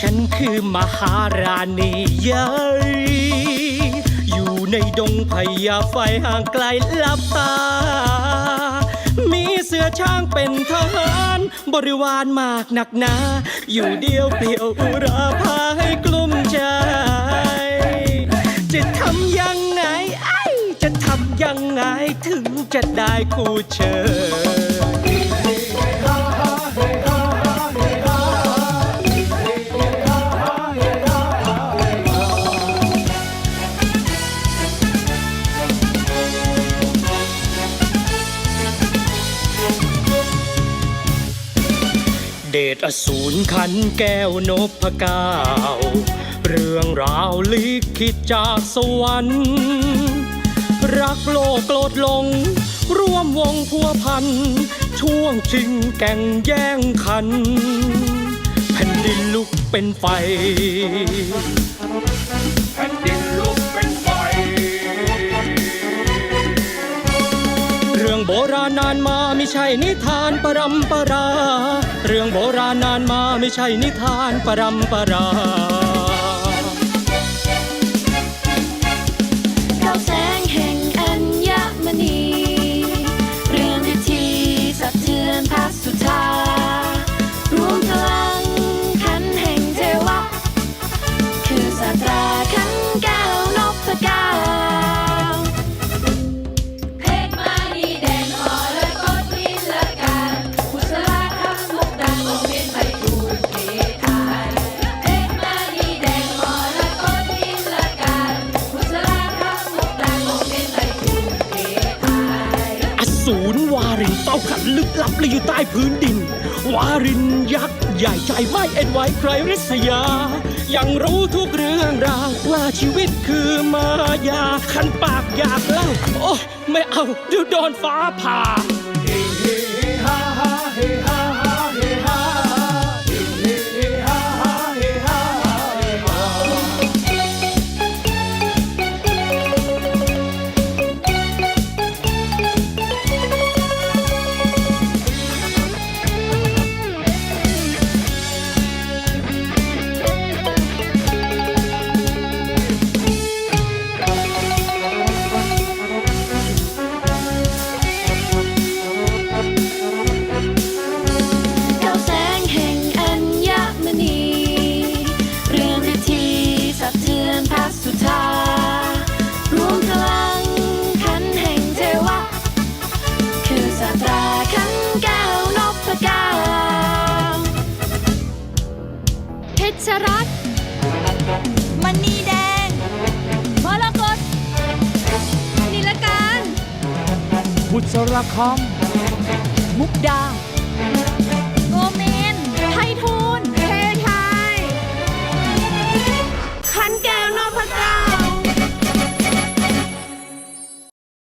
ฉันคือมหาราณีใหญ่อยู่ในดงพญาไฟห่างไกลลับตา มีเสือช้างเป็นทหารบริวารมากหนักหนา อยู่เดียวเปลี่ยวอุราพาให้กลุ้มใจ จะทำยังไงไอ้จะทำยังไงถึงจะได้คู่เชิญ ดชอสูรขันแก้วนพเก้าเรื่องราวลิขิตจากสวรรค์ รักโลกโกรธหลง ร่วมวงพัวพัน ช่วงชิงแก่งแย่งขัน แผ่นดินลุกเป็นไฟาณนานมาไม่ใช่นิทานปรำปรา เรื่องโบราณนานมาไม่ใช่นิทานปรำปรา รวารินเต้าขันลึกลับและอยู่ใต้พื้นดิน วารินยักษ์ใหญ่ใจไม่เอ็นไหวใครริษยา ยังรู้ทุกเรื่องราวว่าชีวิตคือมายา ขันปากอยากเล่า โอ้ ไม่เอาเดี๋ยวโดนฟ้าผ่า รคอม มุกดา